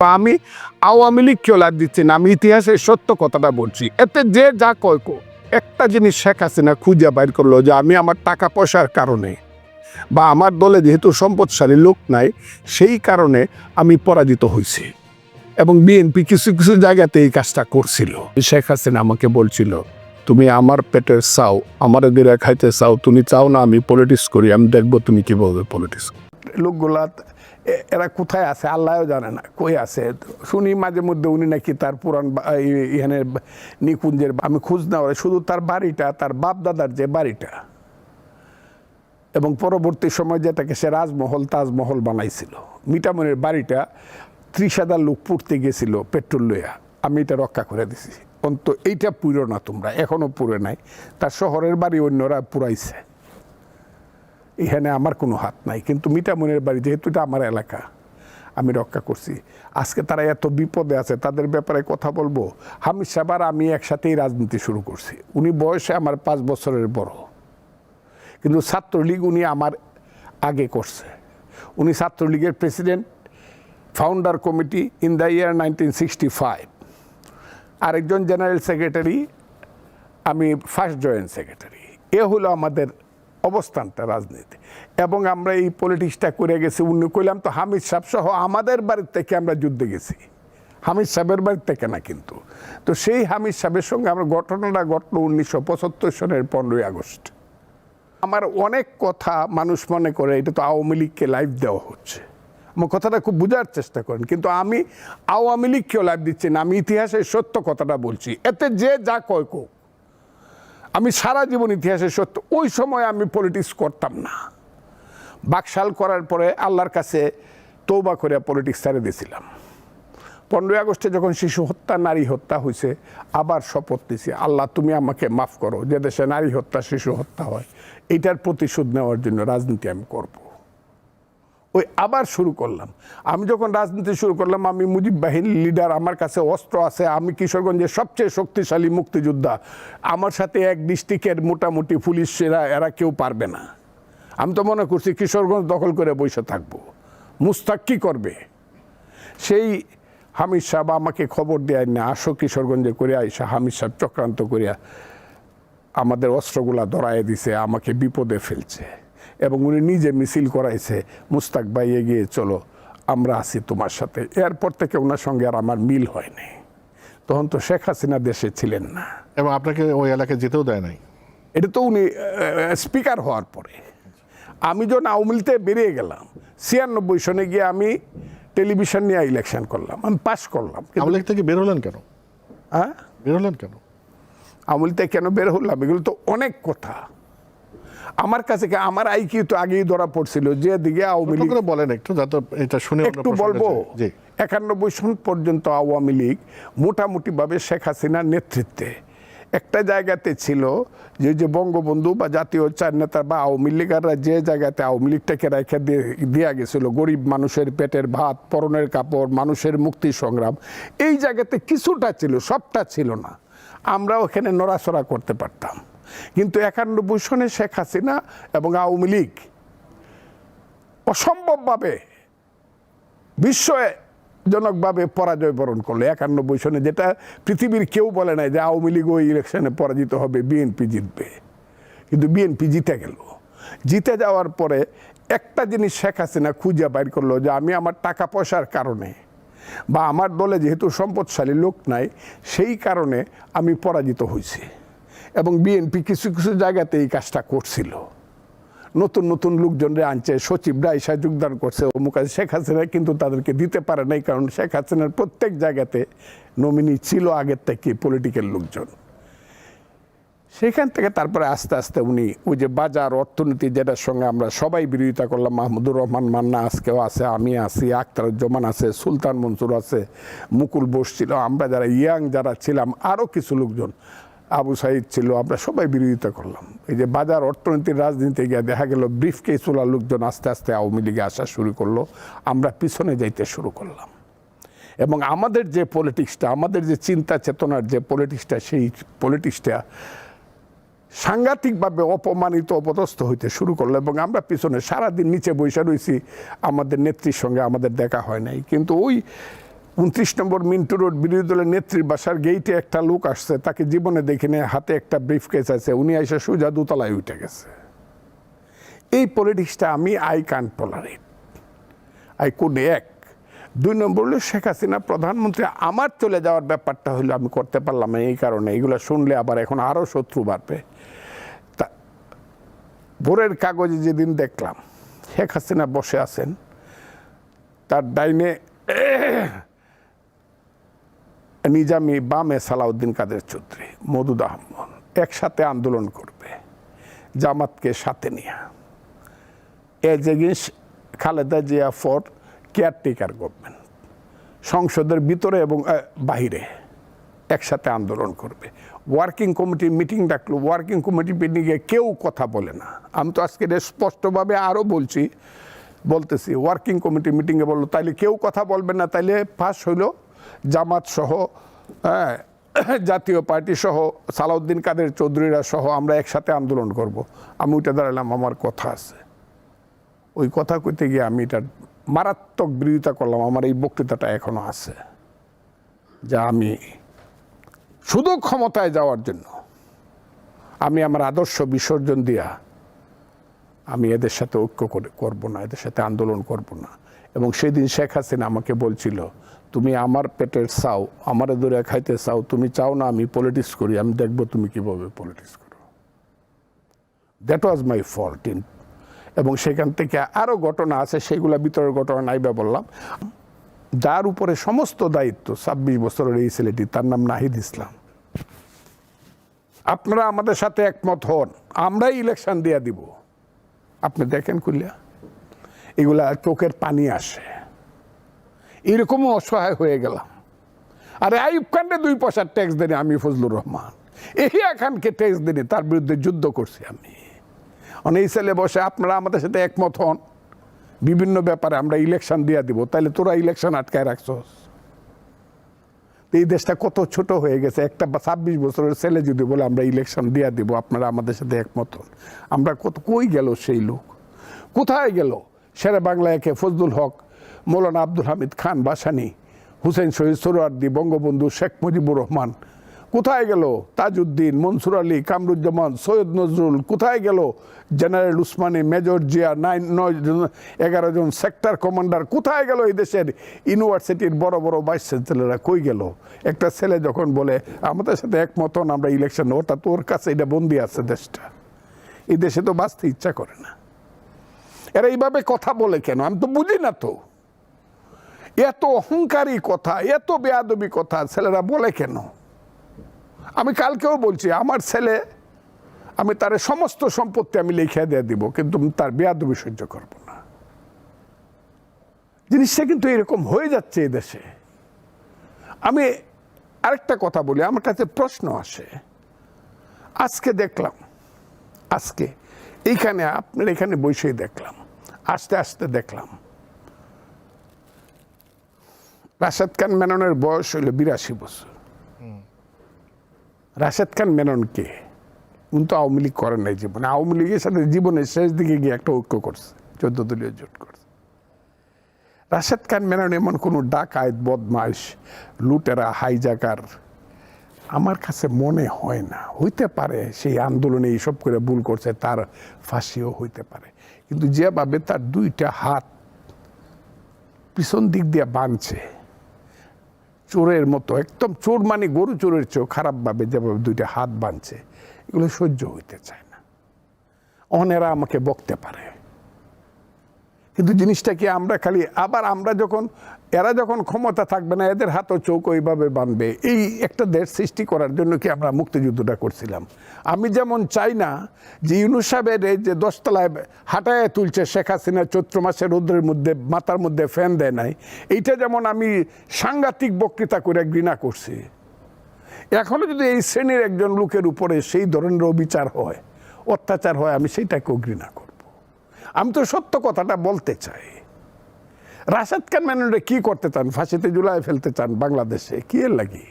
আমি আওয়ামী লীগকেও লাভ দিচ্ছি না, আমি ইতিহাসের সত্য কথাটা বলছি। এতে যে যা কয় কো, একটা জিনিস শেখ হাসিনা খুঁজে বাইর করল যে আমি আমার টাকা পয়সার কারণে বা আমার দলে যেহেতু সম্পদশালী লোক নাই, সেই কারণে আমি পরাজিত হয়েছি। এবং বিএনপি কিছু কিছু জায়গাতে এই কাজটা করছিল। শেখ হাসিনা আমাকে বলছিল, তুমি আমার পেটের চাও, আমার দিরা খাইতে চাও, তুমি চাও না আমি পলিটিক্স করি, আমি দেখব তুমি কীভাবে পলিটিক্স লোকগুলা এরা কোথায় আছে? আল্লাহও জানে না। কই আছে? শুনি মাঝে মধ্যে উনি নাকি তার পুরান এখানে নিকুঞ্জের আমি খোঁজ নেওয়া শুধু তার বাড়িটা, তার বাপ দাদার যে বাড়িটা। এবং পরবর্তী সময় যেটাকে সে রাজমহল, তাজমহল বানাইছিল। মিটামনের বাড়িটা ত্রিশ হাজার লোক পড়তে গেছিল পেট্রোল লইয়া। আমি এটা রক্ষা করে দিছি। অন্ত এইটা পুরো না তোমরা এখনও পুরে নাই। তার শহরের বাড়ি অন্যরা পুরাইছে এখানে আমার কোনো হাত নাই। কিন্তু মিটামনের বাড়ি, যেহেতু এটা আমার এলাকা, আমি রক্ষা করছি। আজকে তারা এত বিপদে আছে, তাদের ব্যাপারে কথা বলব। হামিদ সাহেব আর আমি একসাথেই রাজনীতি শুরু করছি। উনি বয়সে আমার পাঁচ বছরের বড়। কিন্তু ছাত্রলীগ উনি আমার আগে করছে। উনি ছাত্রলীগের president founder committee in the year nineteen sixty five আরেকজন জেনারেল সেক্রেটারি আমি ফার্স্ট জয়েন্ট সেক্রেটারি এ হলো আমাদের অবস্থানটা রাজনীতি। এবং আমরা এই পলিটিক্সটা করে গেছি, উনি কইলাম, তো হামিদ সাহেব সহ আমাদের বাড়ির থেকে আমরা যুদ্ধে গেছি। হামিদ সাহেবের বাড়ির থেকে না কিন্তু। তো সেই হামিদ সাহেবের সঙ্গে আমরা ঘটনাটা ঘটলো উনিশশো পঁচাত্তর সনের পনেরোই আগস্ট। আমার অনেক কথা মানুষ মনে করে, এটা তো আওয়ামী লীগকে লাইভ দেওয়া হচ্ছে। আমার কথাটা খুব বোঝার চেষ্টা করেন, কিন্তু আমি আওয়ামী লীগকেও লাইভ দিচ্ছি না, আমি ইতিহাসের সত্য কথাটা বলছি। এতে যে যা কয় কোক আমি সারা জীবন ইতিহাসে সত্য, ওই সময় আমি পলিটিক্স করতাম না। বাকশাল করার পরে আল্লাহর কাছে তৌবা করে পলিটিক্স ছেড়ে দিয়েছিলাম। পনেরোই আগস্টে যখন শিশু হত্যা, নারী হত্যা হয়েছে আবার শপথ নিছি, আল্লাহ তুমি আমাকে মাফ করো, যে দেশে নারী হত্যা, শিশু হত্যা হয়, এটার প্রতিশোধ নেওয়ার জন্য রাজনীতি আমি করব। ওই আবার শুরু করলাম। আমি যখন রাজনীতি শুরু করলাম, আমি মুজিব বাহিনীর লিডার আমার কাছে অস্ত্র আছে, আমি কিশোরগঞ্জের সবচেয়ে শক্তিশালী মুক্তিযোদ্ধা। আমার সাথে এক ডিস্ট্রিক্টের মোটামুটি পুলিশ এরা এরা কেউ পারবে না। আমি তো মনে করছি কিশোরগঞ্জ দখল করে বসে থাকব। মুস্তাক কী করবে? সেই হামিদ সাহেব আমাকে খবর দেয় না আসো কিশোরগঞ্জে করে আইসা, হামিদ সাহেব চক্রান্ত করিয়া আমাদের অস্ত্রগুলা ধরায় দিছে, আমাকে বিপদে ফেলছে। এবং উনি নিজে মিছিল করাইছে মুস্তাক ভাই এগিয়ে চলো আমরা আছি তোমার সাথে। এরপর থেকে ওনার সঙ্গে আর আমার মিল হয়নি। তখন তো শেখ হাসিনা দেশে ছিলেন না। এবং আপনাকে ওই এলাকায় যেতেও দেয় নাই? এটা তো উনি স্পিকার হওয়ার পরে। আমি যখন আওয়ামী লীগতে বেরিয়ে গেলাম ছিয়ানব্বই সনে গিয়ে আমি টেলিভিশন নিয়ে ইলেকশন করলাম আমি পাস করলাম। আওয়ামী লীগ থেকে বের হলেন কেন? হ্যাঁ? বের হলেন কেন? আওয়ামী লীগ থেকে কেন বের হলাম? এগুলো তো অনেক কথা। আমার কাছে আমার আইকিউ তো আগেই ধরা পড়ছিল যে দিকে আওয়ামী লীগ বলেন একটু যাতে এটা শুনে একটু বলব? একানব্বই সন পর্যন্ত আওয়ামী লীগ মোটামুটিভাবে শেখ হাসিনার নেতৃত্বে। একটা জায়গাতে ছিল যে যে বঙ্গবন্ধু বা জাতীয় চার নেতা বা আওয়ামী লীগাররা যে জায়গাতে আওয়ামী লীগটাকে রেখে দিয়ে দেওয়া গেছিল গরিব মানুষের পেটের ভাত পরনের কাপড় মানুষের মুক্তি সংগ্রাম এই জায়গাতে কিছুটা ছিল সবটা ছিল না। আমরা ওখানে নড়াচড়া করতে পারতাম। কিন্তু একানব্বই সনে শেখ হাসিনা এবং আওয়ামী লীগ অসম্ভবভাবে বিশ্বজনকভাবে পরাজয় বরণ করল। একানব্বই সনে যেটা পৃথিবীর কেউ বলে নাই যে আওয়ামী লীগ ওই ইলেকশনে পরাজিত হবে, বিএনপি জিতবে। কিন্তু বিএনপি জিতে গেল। জিতে যাওয়ার পরে একটা জিনিস শেখ হাসিনা খুঁজে বাইর করল যে আমি আমার টাকা পয়সার কারণে বা আমার দলে যেহেতু সম্পদশালী লোক নাই, সেই কারণে আমি পরাজিত হয়েছি। এবং বিএনপি কিছু কিছু জায়গাতে এই কাজটা করছিল নতুন নতুন লোকজনরে আনছে, সচিবরা এসে যোগদান করছে, অমুক আছে। শেখ হাসিনা কিন্তু তাদেরকে দিতে পারে নাই, কারণ শেখ হাসিনার প্রত্যেক জায়গাতে নমিনি ছিল আগের থেকে পলিটিক্যাল লোকজন সেখান থেকে তারপরে আস্তে আস্তে উনি ওই যে বাজার, অর্থনীতি, যেটার সঙ্গে আমরা সবাই বিরোধিতা করলাম, মাহমুদুর রহমান মান্না আজকেও আছে, আমি আছি, আখতারুজ্জামান আছে, সুলতান মনসুর আছে, মুকুল বোস ছিল, আমরা যারা ইয়াং যারা ছিলাম আরও কিছু লোকজন আবু সাইদ ছিল, আমরা সবাই বিরোধিতা করলাম। এই যে বাজার অর্থনীতির রাজনীতি গিয়ে দেখা গেল ব্রিফ কেস তোলা লোকজন আস্তে আস্তে আওয়ামী লীগে আসা শুরু করল, আমরা পিছনে যাইতে শুরু করলাম। এবং আমাদের যে পলিটিক্সটা আমাদের যে চিন্তা চেতনার যে পলিটিক্সটা সেই পলিটিক্সটা সাংঘাতিকভাবে অপমানিত, অপদস্থ হইতে শুরু করল এবং আমরা পিছনে সারাদিন নিচে বসে রয়েছি আমাদের নেত্রীর সঙ্গে আমাদের দেখা হয় নাই। কিন্তু ওই উনত্রিশ নম্বর মিন্টু রোড বিরোধী দলের নেত্রীর বাসার গেইটে একটা লোক আসছে, তাকে জীবনে দেখিনি হাতে একটা ব্রিফ কেস আছে, উনি এসে সোজা দোতলায় উঠে গেছে। এই পলিটিক্সটা আমি আই কান টলারেট। আই কুড এক। দুই নম্বর হলো শেখ হাসিনা, প্রধানমন্ত্রী, আমার চলে যাওয়ার ব্যাপারটা হলো আমি করতে পারলাম না এই কারণে, এগুলো শুনলে আবার এখন আরও শত্রু বাড়বে। তা, ভোরের কাগজে যেদিন দেখলাম, শেখ হাসিনা বসে আছেন, তার ডাইনে নিজামি বামে সালাউদ্দিন কাদের চৌধুরী, মদুদ আহমদ একসাথে আন্দোলন করবে, জামাতকে সাথে নিয়ে। As against Khaleda Zia for caretaker government. সংসদের ভিতরে এবং বাহিরে একসাথে আন্দোলন করবে। ওয়ার্কিং কমিটির মিটিং ডাকলো, ওয়ার্কিং কমিটি মিটিংয়ে কেউ কথা বলে না। আমি তো আজকে স্পষ্টভাবে আরও বলছি, বলতেছি, ওয়ার্কিং কমিটি মিটিংয়ে বলল, তাইলে কেউ কথা বলবে না, তাইলে পাস হইল জামাত সহ হ্যাঁ, জাতীয় পার্টি সহ সালাউদ্দিন কাদের চৌধুরীরা সহ আমরা একসাথে আন্দোলন করব। আমি উঠে দাঁড়ালাম আমার কথা আছে। ওই কথা কইতে গিয়ে আমি এটা মারাত্মক বিরোধিতা করলাম আমার এই বক্তৃতাটা এখনও আছে। যা আমি শুধু ক্ষমতায় যাওয়ার জন্য আমি আমার আদর্শ বিসর্জন দিয়া আমি এদের সাথে ঐক্য করে করব না এদের সাথে আন্দোলন করব না। এবং সেদিন শেখ হাসিনা আমাকে বলছিল, তুমি আমার পেটের চাও, আমার দূরে খাইতে চাও, তুমি চাও না আমি পলিটিক্স করি, আমি দেখব তুমি কীভাবে পলিটিক্স করো। That was my fault in এবং সেখান থেকে আরও ঘটনা আছে সেগুলা ভিতরের ঘটনা নাইবা বললাম। যার উপরে সমস্ত দায়িত্ব ছাব্বিশ বছরের এই ছেলেটি, তার নাম নাহিদ ইসলাম। আপনারা আমাদের সাথে একমত হন, আমরাই ইলেকশন দিয়ে দিব। আপনি দেখেন কুলিয়া। এগুলা চোখের পানি আসে। এরকমও অসহায় হয়ে গেলাম। আরে আইব দুই পয়সার ট্যাক্স দেনি আমি ফজলুর রহমান। এহিয়া খানকে ট্যাক্স দেনি তার বিরুদ্ধে যুদ্ধ করছি আমি। অনেক এই ছেলে বসে আপনারা আমাদের সাথে একমত হন। বিভিন্ন ব্যাপারে আমরা ইলেকশন দিয়ে দিব তাহলে তোরা ইলেকশন আটকায় রাখছস। এই দেশটা কত ছোট হয়ে গেছে, একটা বা ছাব্বিশ বছরের ছেলে যদি বলে আমরা ইলেকশন দিয়ে দিব, আপনারা আমাদের সাথে একমত আমরা কত, কই গেল সেই লোক? কোথায় গেল? সেরা বাংলা একে ফজলুল হক, মৌলানা আব্দুল হামিদ খান বাসানি, হুসেন শহীদ সোহরার্দি বঙ্গবন্ধু শেখ মুজিবুর রহমান। কোথায় গেল তাজউদ্দিন, মনসুর আলী, কামরুজ্জামান, সৈয়দ নজরুল? কোথায় গেল general Osmani, major Zia, nine, নয় এগারো জন সেক্টর কমান্ডার? কোথায় গেল এই দেশের ইউনিভার্সিটির বড় বড় ভাইস চ্যান্সেলররা? কই গেল? একটা ছেলে যখন বলে, আমাদের সাথে একমত আমরা ইলেকশন ওটা তোর কাছে এটা বন্দি আছে দেশটা। এই দেশে তো বাঁচতে ইচ্ছা করে না। এরা এইভাবে কথা বলে কেন? আমি তো বুঝি না তো। এত অহংকারী কথা, এত বেয়াদবি কথা ছেলেরা বলে কেন? আমি কালকেও বলছি, আমার ছেলে, আমি তার সমস্ত সম্পত্তি আমি লিখে দিয়ে দিব, কিন্তু তার বেয়াদবি সহ্য করব না। জিনিসটা কিন্তু এরকম হয়ে যাচ্ছে এই দেশে। আমি আরেকটা কথা বলি, আমার কাছে প্রশ্ন আসে। আজকে দেখলাম, আজকে, এইখানে, আপনার এখানে বসেই দেখলাম। আস্তে আস্তে দেখলাম। রাশেদ খান মেননের বয়স হইল বিরাশি বছর। রাশেদ খান মেনন কে? উনি তো আওয়ামী লীগ করেন নাই জীবনে। আওয়ামী লীগের সাথে জীবনের শেষ দিকে গিয়ে একটা ঐক্য করছে চোদ্দ দলীয় জোট করছে। রাশেদ খান মেনন এমন কোনো ডাকায় বদমাইশ লুটেরা হাইজাকার আমার কাছে মনে হয় না, হইতে পারে সেই আন্দোলনে এইসব করে ভুল করছে, তার ফাঁসিও হইতে পারে। কিন্তু যেভাবে তার দুইটা হাত পিছন দিক দিয়ে বাঁধছে, চোরের মতো, একদম চোর মানে গরু চোরের চেয়েও খারাপভাবে যেভাবে দুইটা হাত বাঁধছে, এগুলো সহ্য হইতে চায় না। অনেরা আমাকে বকতে পারে। কিন্তু জিনিসটা কি আমরা খালি, আবার আমরা যখন এরা যখন ক্ষমতা থাকবে না, এদের হাতও চৌক ওইভাবে বাঁধবে এই একটা দেশ সৃষ্টি করার জন্য কি আমরা মুক্তিযুদ্ধটা করছিলাম? আমি যেমন চাই না যে ইউনুস সাহেবের এই যে দশতলায় হাঁটায় তুলছে শেখ হাসিনা চৈত্র মাসের রৌদ্রের মধ্যে, মাথার মধ্যে ফ্যান দেয় নাই, এইটা যেমন আমি সাংঘাতিক বক্তৃতা করে ঘৃণা করছি। এখনও যদি এই শ্রেণির একজন লোকের উপরে সেই ধরনের অবিচার হয়, অত্যাচার হয়, আমি সেইটাকেও ঘৃণা করব। আমি তো সত্য কথাটা বলতে চাই। রাশেদ খান মেননরে কী করতে চান? ফাঁসিতে জুলাই ফেলতে চান বাংলাদেশে? কী এর লাগি?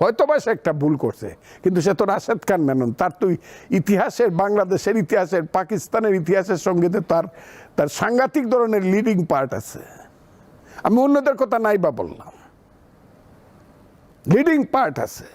হয়তো বা সে একটা ভুল করছে, কিন্তু সে তো রাশেদ খান মেনন তার তো ইতিহাসের, বাংলাদেশের ইতিহাসের, পাকিস্তানের ইতিহাসের সঙ্গে তো তার তার সাংঘাতিক ধরনের লিডিং পার্ট আছে। আমি অন্যদের কথা নাই বা বললাম। লিডিং পার্ট আছে।